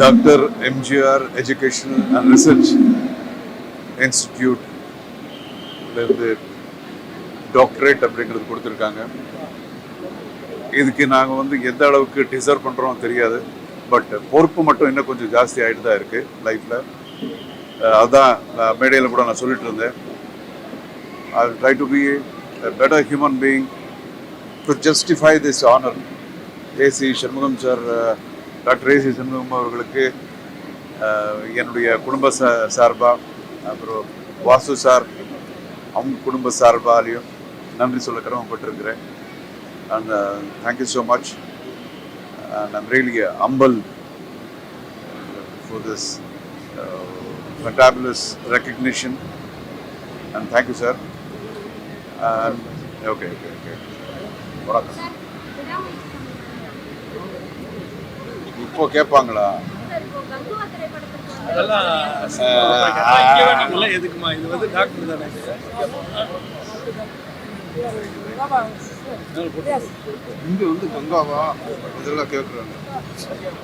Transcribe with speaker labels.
Speaker 1: Doctor MGR educational and research இன்ஸ்டிடியூட்லேருந்து doctorate அப்படிங்கிறது கொடுத்துருக்காங்க. இதுக்கு நாங்கள் வந்து எந்த அளவுக்கு டிசர்வ் பண்ணுறோம் தெரியாது. பட் பொறுப்பு மட்டும் இன்னும் கொஞ்சம் ஜாஸ்தி ஆகிட்டு தான் இருக்குது லைஃப்பில் அதுதான் நான் மேடையில் கூட நான் சொல்லிட்டு இருந்தேன். I try to be better human being to justify this honour AC Shanmugam sir doctor AC Shanmugam அவர்களுக்கு என்னுடைய குடும்ப சார்பாக அப்புறம் வாசு சார் அவங்க குடும்ப சார்பாலையும் நன்றி சொல்ல கடமைப்பட்டிருக்கிறேன். And thank you so much and I'm really humble for this fantabulous recognition and thank you sir okay okay okay வணக்கம் இப்போ கேட்பாங்களா
Speaker 2: அதெல்லாம்
Speaker 1: ஆ.
Speaker 2: இங்க வேணும்ல, எதுக்குமா இது வந்து டாக்டர் தானே.
Speaker 1: இங்க வந்து கங்காவா? இதெல்லாம் கேட்குறாங்க.